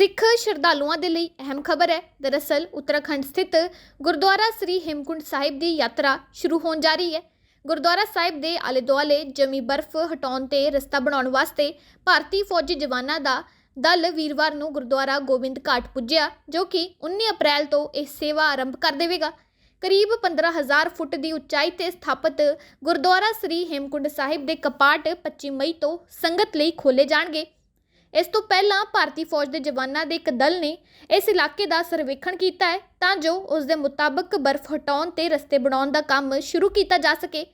ਸਿੱਖ ਸ਼ਰਧਾਲੂਆਂ ਦੇ ਲਈ ਅਹਿਮ ਖਬਰ ਹੈ। ਦਰਅਸਲ, ਉੱਤਰਾਖੰਡ ਸਥਿਤ ਗੁਰਦੁਆਰਾ ਸ੍ਰੀ ਹੇਮਕੁੰਟ ਸਾਹਿਬ ਦੀ ਯਾਤਰਾ ਸ਼ੁਰੂ ਹੋਣ ਜਾ ਰਹੀ ਹੈ। ਗੁਰਦੁਆਰਾ ਸਾਹਿਬ ਦੇ ਆਲੇ ਦੁਆਲੇ ਜਮੀ ਬਰਫ਼ ਹਟਾਉਣ ਤੇ ਰਸਤਾ ਬਣਾਉਣ ਵਾਸਤੇ ਭਾਰਤੀ ਫੌਜੀ ਜਵਾਨਾਂ ਦਾ ਦਲ ਵੀਰਵਾਰ ਨੂੰ ਗੁਰਦੁਆਰਾ ਗੋਬਿੰਦ ਘਾਟ ਪੁੱਜਿਆ, ਜੋ ਕਿ 19 ਅਪ੍ਰੈਲ ਤੋਂ ਇਹ ਸੇਵਾ ਆਰੰਭ ਕਰ ਦੇਵੇਗਾ। ਕਰੀਬ 15000 ਫੁੱਟ ਦੀ ਉਚਾਈ ਤੇ ਸਥਾਪਿਤ ਗੁਰਦੁਆਰਾ ਸ੍ਰੀ ਹੇਮਕੁੰਡ ਸਾਹਿਬ ਦੇ ਕਪਾਟ 25 ਮਈ ਤੋਂ ਸੰਗਤ ਲਈ ਖੋਲੇ ਜਾਣਗੇ। ਇਸ ਤੋਂ ਪਹਿਲਾਂ ਭਾਰਤੀ ਫੌਜ ਦੇ ਜਵਾਨਾਂ ਦੇ ਇੱਕ ਦਲ ਨੇ ਇਸ ਇਲਾਕੇ ਦਾ ਸਰਵੇਖਣ ਕੀਤਾ ਹੈ ਤਾਂ ਜੋ ਉਸ ਦੇ ਮੁਤਾਬਕ ਬਰਫ਼ ਹਟਾਉਣ ਤੇ ਰਸਤੇ ਬਣਾਉਣ ਦਾ ਕੰਮ ਸ਼ੁਰੂ ਕੀਤਾ ਜਾ ਸਕੇ।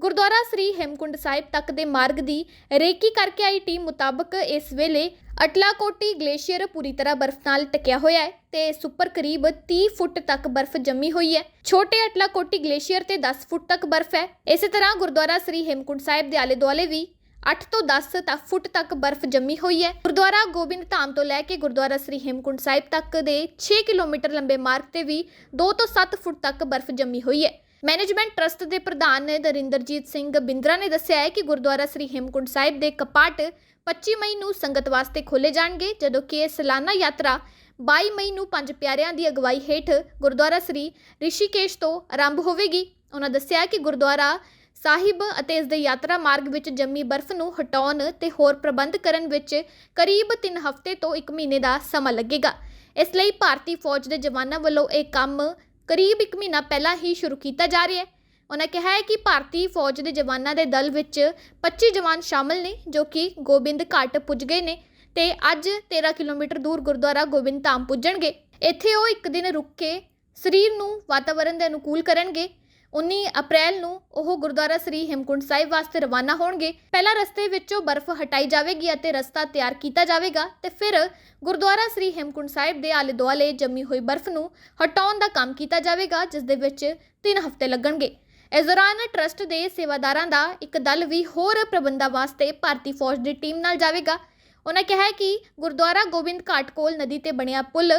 ਗੁਰਦੁਆਰਾ ਸ੍ਰੀ ਹੇਮਕੁੰਡ ਸਾਹਿਬ ਤੱਕ ਦੇ ਮਾਰਗ ਦੀ ਰੇਕੀ ਕਰਕੇ ਆਈ ਟੀਮ ਮੁਤਾਬਕ ਇਸ ਵੇਲੇ ਅਟਲਾਕੋਟੀ ਗਲੇਸ਼ੀਅਰ ਪੂਰੀ ਤਰ੍ਹਾਂ ਬਰਫ਼ ਨਾਲ ਟਕਿਆ ਹੋਇਆ ਹੈ ਤੇ ਇਸ ਉੱਪਰ ਕਰੀਬ 30 ਫੁੱਟ ਤੱਕ ਬਰਫ਼ ਜੰਮੀ ਹੋਈ ਹੈ। ਛੋਟੇ ਅਟਲਾਕੋਟੀ ਗਲੇਸ਼ੀਅਰ ਤੇ 10 ਫੁੱਟ ਤੱਕ ਬਰਫ਼ ਹੈ। ਇਸੇ ਤਰ੍ਹਾਂ ਗੁਰਦੁਆਰਾ ਸ੍ਰੀ ਹੇਮਕੁੰਡ ਸਾਹਿਬ ਦੇ ਆਲੇ ਦੁਆਲੇ ਵੀ 8 ਤੋਂ 10 ਤੱਕ ਫੁੱਟ ਤੱਕ ਬਰਫ਼ ਜੰਮੀ ਹੋਈ ਹੈ। ਗੁਰਦੁਆਰਾ ਗੋਬਿੰਦ ਧਾਮ ਤੋਂ ਲੈ ਕੇ ਗੁਰਦੁਆਰਾ ਸ੍ਰੀ ਹੇਮਕੁੰਟ ਸਾਹਿਬ ਤੱਕ ਦੇ 6 ਕਿਲੋਮੀਟਰ ਲੰਬੇ ਮਾਰਗ ਤੇ ਵੀ 2 ਤੋਂ 7 ਫੁੱਟ ਤੱਕ ਬਰਫ਼ ਜੰਮੀ ਹੋਈ ਹੈ। ਮੈਨੇਜਮੈਂਟ ਟਰਸਟ ਦੇ ਪ੍ਰਧਾਨ ਦਰਿੰਦਰਜੀਤ ਸਿੰਘ ਬਿੰਦਰਾ ਨੇ ਦੱਸਿਆ ਹੈ ਕਿ ਗੁਰਦੁਆਰਾ ਸ੍ਰੀ ਹੇਮਕੁੰਟ ਸਾਹਿਬ ਦੇ ਕਪਾਟ 25 ਮਈ ਨੂੰ ਸੰਗਤ ਵਾਸਤੇ ਖੋਲੇ ਜਾਣਗੇ, ਜਦੋਂ ਕਿ ਇਹ ਸਾਲਾਨਾ ਯਾਤਰਾ 22 ਮਈ ਨੂੰ ਪੰਜ ਪਿਆਰਿਆਂ ਦੀ ਅਗਵਾਈ ਹੇਠ ਗੁਰਦੁਆਰਾ ਸ੍ਰੀ ਰਿਸ਼ੀਕੇਸ਼ ਤੋਂ ਆਰੰਭ ਹੋਵੇਗੀ। ਉਹਨਾਂ ਦੱਸਿਆ ਕਿ ਗੁਰਦੁਆਰਾ ਸਾਹਿਬ ਅਤੇ ਇਸ ਦੇ ਯਾਤਰਾ ਮਾਰਗ ਵਿੱਚ ਜੰਮੀ ਬਰਫ਼ ਨੂੰ ਹਟਾਉਣ ਤੇ ਹੋਰ ਪ੍ਰਬੰਧ ਕਰਨ ਵਿੱਚ ਕਰੀਬ 3 ਹਫ਼ਤੇ ਤੋਂ 1 ਮਹੀਨੇ ਦਾ ਸਮਾਂ ਲੱਗੇਗਾ। ਇਸ ਲਈ ਭਾਰਤੀ ਫੌਜ ਦੇ ਜਵਾਨਾਂ ਵੱਲੋਂ ਇਹ ਕੰਮ ਕਰੀਬ 1 ਮਹੀਨਾ ਪਹਿਲਾਂ ਹੀ ਸ਼ੁਰੂ ਕੀਤਾ ਜਾ ਰਿਹਾ ਹੈ। ਉਹਨਾਂ ਕਿਹਾ ਹੈ ਕਿ ਭਾਰਤੀ ਫੌਜ ਦੇ ਜਵਾਨਾਂ ਦੇ ਦਲ ਵਿੱਚ 25 ਜਵਾਨ ਸ਼ਾਮਲ ਨੇ, ਜੋ ਕਿ ਗੋਬਿੰਦ ਘਾਟ ਪੁੱਜ ਗਏ ਨੇ ਤੇ ਅੱਜ 13 ਕਿਲੋਮੀਟਰ ਦੂਰ ਗੁਰਦੁਆਰਾ ਗੋਬਿੰਦ ਧਾਮ ਪੁੱਜਣਗੇ। ਇੱਥੇ ਉਹ ਇੱਕ ਦਿਨ ਰੁਕ ਕੇ ਸਰੀਰ ਨੂੰ ਵਾਤਾਵਰਣ ਦੇ ਅਨੁਕੂਲ ਕਰਨਗੇ। 19 ਅਪ੍ਰੈਲ ਨੂੰ ਉਹ ਗੁਰਦੁਆਰਾ ਸ੍ਰੀ ਹੇਮਕੁੰਟ ਸਾਹਿਬ ਵਾਸਤੇ ਰਵਾਨਾ ਹੋਣਗੇ। ਪਹਿਲਾਂ ਰਸਤੇ ਵਿੱਚੋਂ ਬਰਫ਼ ਹਟਾਈ ਜਾਵੇਗੀ ਅਤੇ ਰਸਤਾ ਤਿਆਰ ਕੀਤਾ ਜਾਵੇਗਾ ਤੇ ਫਿਰ ਗੁਰਦੁਆਰਾ ਸ੍ਰੀ ਹੇਮਕੁੰਟ ਸਾਹਿਬ ਦੇ ਆਲੇ ਦੁਆਲੇ ਜੰਮੀ ਹੋਈ ਬਰਫ਼ ਨੂੰ ਹਟਾਉਣ ਦਾ ਕੰਮ ਕੀਤਾ ਜਾਵੇਗਾ, ਜਿਸ ਦੇ ਵਿੱਚ 3 ਹਫ਼ਤੇ ਲੱਗਣਗੇ। ਇਸ ਦੌਰਾਨ ਟਰਸਟ ਦੇ ਸੇਵਾਦਾਰਾਂ ਦਾ ਇੱਕ ਦਲ ਵੀ ਹੋਰ ਪ੍ਰਬੰਧਾਂ ਵਾਸਤੇ ਭਾਰਤੀ ਫੌਜ ਦੀ ਟੀਮ ਨਾਲ ਜਾਵੇਗਾ। ਉਹਨਾਂ ਕਿਹਾ ਕਿ ਗੁਰਦੁਆਰਾ ਗੋਬਿੰਦ ਘਾਟ ਕੋਲ ਨਦੀ ਤੇ ਬਣਿਆ ਪੁਲ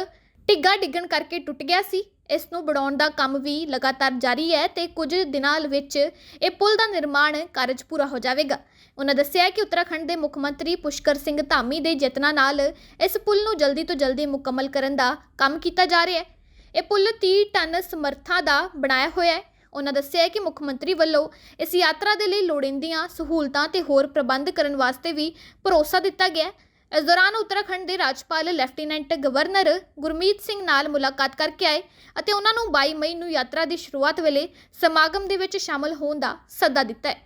ਟਿੱਗਾ ਡਿੱਗਣ ਕਰਕੇ ਟੁੱਟ ਗਿਆ ਸੀ। ਇਸ ਨੂੰ ਬਣਾਉਣ ਦਾ ਕੰਮ ਵੀ ਲਗਾਤਾਰ ਜਾਰੀ ਹੈ ਤੇ ਕੁਝ ਦਿਨਾਂ ਵਿੱਚ ਇਹ ਪੁਲ ਦਾ ਨਿਰਮਾਣ ਕਾਰਜ ਪੂਰਾ ਹੋ ਜਾਵੇਗਾ। ਉਹਨਾਂ ਦੱਸਿਆ ਕਿ ਉੱਤਰਾਖੰਡ ਦੇ ਮੁੱਖ ਮੰਤਰੀ ਪੁਸ਼ਕਰ ਸਿੰਘ ਧਾਮੀ ਦੇ ਯਤਨਾਂ ਨਾਲ ਇਸ ਪੁਲ ਨੂੰ ਜਲਦੀ ਤੋਂ ਜਲਦੀ ਮੁਕੰਮਲ ਕਰਨ ਦਾ ਕੰਮ ਕੀਤਾ ਜਾ ਰਿਹਾ ਹੈ। ਇਹ ਪੁਲ 30 ਟਨ ਸਮਰੱਥਾ ਦਾ ਬਣਾਇਆ ਹੋਇਆ ਹੈ। ਉਹਨਾਂ ਦੱਸਿਆ ਕਿ ਮੁੱਖ ਮੰਤਰੀ ਵੱਲੋਂ ਇਸ ਯਾਤਰਾ ਦੇ ਲਈ ਲੋੜੀਂਦੀਆਂ ਸਹੂਲਤਾਂ ਤੇ ਹੋਰ ਪ੍ਰਬੰਧ ਕਰਨ ਵਾਸਤੇ ਵੀ ਭਰੋਸਾ ਦਿੱਤਾ ਗਿਆ ਹੈ। ਇਸ ਦੌਰਾਨ ਉੱਤਰਾਖੰਡ ਦੇ ਰਾਜਪਾਲ ਲੈਫਟੀਨੈਂਟ ਗਵਰਨਰ ਗੁਰਮੀਤ ਸਿੰਘ ਨਾਲ ਮੁਲਾਕਾਤ ਕਰਕੇ ਆਏ ਅਤੇ ਉਹਨਾਂ ਨੂੰ 22 ਮਈ ਨੂੰ ਯਾਤਰਾ ਦੀ ਸ਼ੁਰੂਆਤ ਵੇਲੇ ਸਮਾਗਮ ਦੇ ਵਿੱਚ ਸ਼ਾਮਲ ਹੋਣ ਦਾ ਸੱਦਾ ਦਿੱਤਾ ਹੈ।